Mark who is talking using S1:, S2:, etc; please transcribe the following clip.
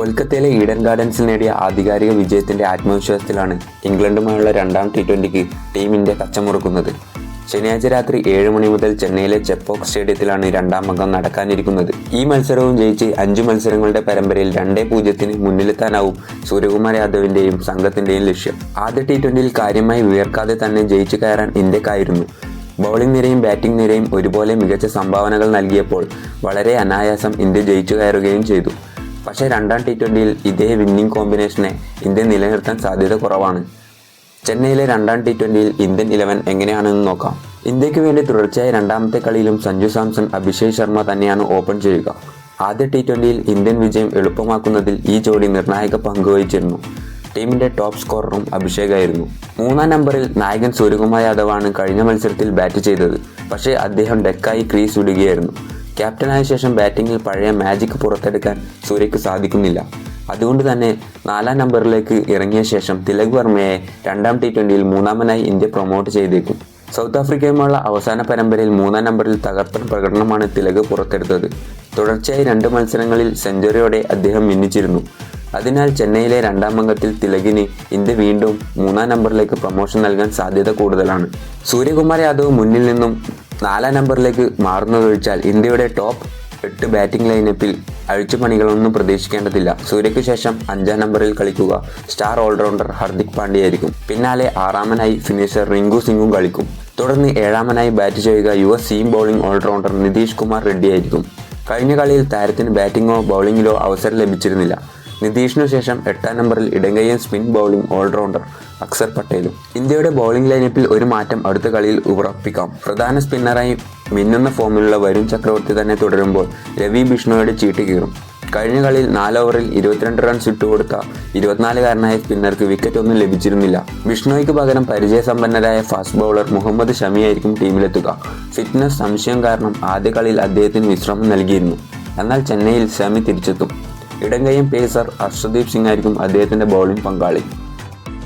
S1: കൊൽക്കത്തയിലെ ഈഡൻ ഗാർഡൻസിൽ നേടിയ ആധികാരിക വിജയത്തിന്റെ ആത്മവിശ്വാസത്തിലാണ് ഇംഗ്ലണ്ടുമായുള്ള രണ്ടാം ടി ട്വന്റിക്ക് ടീം ഇന്ത്യ കച്ചമുറുക്കുന്നത്. ശനിയാഴ്ച രാത്രി ഏഴ് മണി മുതൽ ചെന്നൈയിലെ ചെപ്പോക്ക് സ്റ്റേഡിയത്തിലാണ് രണ്ടാം അംഗം നടക്കാനിരിക്കുന്നത്. ഈ മത്സരവും ജയിച്ച് അഞ്ച് മത്സരങ്ങളുടെ പരമ്പരയിൽ രണ്ടേ പൂജ്യത്തിന് മുന്നിലെത്താനാവും സൂര്യകുമാർ യാദവിന്റെയും സംഘത്തിന്റെയും ലക്ഷ്യം. ആദ്യ ടി ട്വന്റിയിൽ കാര്യമായി ഉയർക്കാതെ തന്നെ ജയിച്ചു കയറാൻ ഇന്ത്യക്കായിരുന്നു. ബൗളിംഗ് നിരയും ബാറ്റിംഗ് നിരയും ഒരുപോലെ മികച്ച സംഭാവനകൾ നൽകിയപ്പോൾ വളരെ അനായാസം ഇന്ത്യ ജയിച്ചു കയറുകയും ചെയ്തു. പക്ഷേ രണ്ടാം ടി ട്വന്റിയിൽ ഇതേ വിന്നിംഗ് കോമ്പിനേഷനെ ഇന്ത്യ നിലനിർത്താൻ സാധ്യത കുറവാണ്. ചെന്നൈയിലെ രണ്ടാം ടി ട്വന്റിയിൽ ഇന്ത്യൻ ഇലവൻ എങ്ങനെയാണെന്ന് നോക്കാം. ഇന്ത്യയ്ക്ക് വേണ്ടി തുടർച്ചയായ രണ്ടാമത്തെ കളിയിലും സഞ്ജു സാംസൺ അഭിഷേക് ശർമ്മ തന്നെയാണ് ഓപ്പൺ ചെയ്യുക. ആദ്യ ടി ട്വന്റിയിൽ ഇന്ത്യൻ വിജയം എളുപ്പമാക്കുന്നതിൽ ഈ ജോഡി നിർണായക പങ്ക് വഹിച്ചിരുന്നു. ടീമിന്റെ ടോപ്പ് സ്കോററും അഭിഷേകായിരുന്നു. മൂന്നാം നമ്പറിൽ നായകൻ സൂര്യകുമാർ യാദവാണ് കഴിഞ്ഞ മത്സരത്തിൽ ബാറ്റ് ചെയ്തത്. പക്ഷേ അദ്ദേഹം ഡെക്കായി ക്രീസ് വിടുകയായിരുന്നു ക്യാപ്റ്റനായ ശേഷം ബാറ്റിങ്ങിൽ പഴയ മാജിക് പുറത്തെടുക്കാൻ സൂര്യക്ക് സാധിക്കുന്നില്ല. അതുകൊണ്ട് തന്നെ നാലാം നമ്പറിലേക്ക് ഇറങ്ങിയ ശേഷം തിലക് വർമ്മയെ രണ്ടാം ടി ട്വന്റിയിൽ മൂന്നാമനായി ഇന്ത്യ പ്രൊമോട്ട് ചെയ്തേക്കും. സൗത്ത് ആഫ്രിക്കയുമായുള്ള അവസാന പരമ്പരയിൽ മൂന്നാം നമ്പറിൽ തകർപ്പൻ പ്രകടനമാണ് തിലക് പുറത്തെടുത്തത്. തുടർച്ചയായി രണ്ട് മത്സരങ്ങളിൽ സെഞ്ചുറിയോടെ അദ്ദേഹം മിന്നിച്ചിരുന്നു അതിനാൽ ചെന്നൈയിലെ രണ്ടാം അംഗത്തിൽ തിലകിന് ഇന്ത്യ വീണ്ടും മൂന്നാം നമ്പറിലേക്ക് പ്രൊമോഷൻ നൽകാൻ സാധ്യത കൂടുതലാണ്. സൂര്യകുമാർ യാദവ് മുന്നിൽ നിന്നും നാലാം നമ്പറിലേക്ക് മാറുന്നതൊഴിച്ചാൽ ഇന്ത്യയുടെ ടോപ്പ് എട്ട് ബാറ്റിംഗ് ലൈനപ്പിൽ അഴിച്ചുപണികളൊന്നും പ്രതീക്ഷിക്കേണ്ടതില്ല. സൂര്യയ്ക്ക് ശേഷം അഞ്ചാം നമ്പറിൽ കളിക്കുക. സ്റ്റാർ ഓൾറൗണ്ടർ ഹർദിക് പാണ്ഡ്യയായിരിക്കും പിന്നാലെ ആറാമനായി ഫിനിഷർ റിങ്കു സിംഗും കളിക്കും. തുടർന്ന് ഏഴാമനായി ബാറ്റ് ചെയ്യുക യുവ seam bowling all rounder Nitish Kumar റെഡ്ഡിയായിരിക്കും കഴിഞ്ഞ കളിയിൽ താരത്തിന് ബാറ്റിങ്ങോ ബൗളിങ്ങിലോ അവസരം ലഭിച്ചിരുന്നില്ല. നിതീഷിനു ശേഷം എട്ടാം നമ്പറിൽ ഇടങ്കയ്യൻ spin bowling all rounder Axar പട്ടേലും. ഇന്ത്യയുടെ ബൗളിംഗ് ലൈനപ്പിൽ ഒരു മാറ്റം അടുത്ത കളിയിൽ ഉറപ്പിക്കാം. പ്രധാന സ്പിന്നറായി മിന്നുന്ന ഫോമിലുള്ള വരുൺ ചക്രവർത്തി തന്നെ തുടരുമ്പോൾ രവി ബിഷ്ണോയുടെ ചീട്ട് കീറും. കഴിഞ്ഞ കളിയിൽ നാല് ഓവറിൽ ഇരുപത്തിരണ്ട് റൺസ് ഇട്ടുകൊടുത്ത ഇരുപത്തിനാലുകാരനായ സ്പിന്നർക്ക് വിക്കറ്റ് ഒന്നും ലഭിച്ചിരുന്നില്ല. ബിഷ്ണോയ്ക്ക് പകരം പരിചയസമ്പന്നരായ ഫാസ്റ്റ് ബൗളർ മുഹമ്മദ് ഷമിയായിരിക്കും ടീമിലെത്തുക. ഫിറ്റ്നസ് സംശയം കാരണം ആദ്യ കളിയിൽ അദ്ദേഹത്തിന് വിശ്രമം നൽകിയിരുന്നു. എന്നാൽ ചെന്നൈയിൽ ഷമി തിരിച്ചെത്തും. ഇടങ്കയും പേസർ അർഷദീപ് സിംഗ് ആയിരിക്കും അദ്ദേഹത്തിന്റെ ബൗളിംഗ് പങ്കാളി.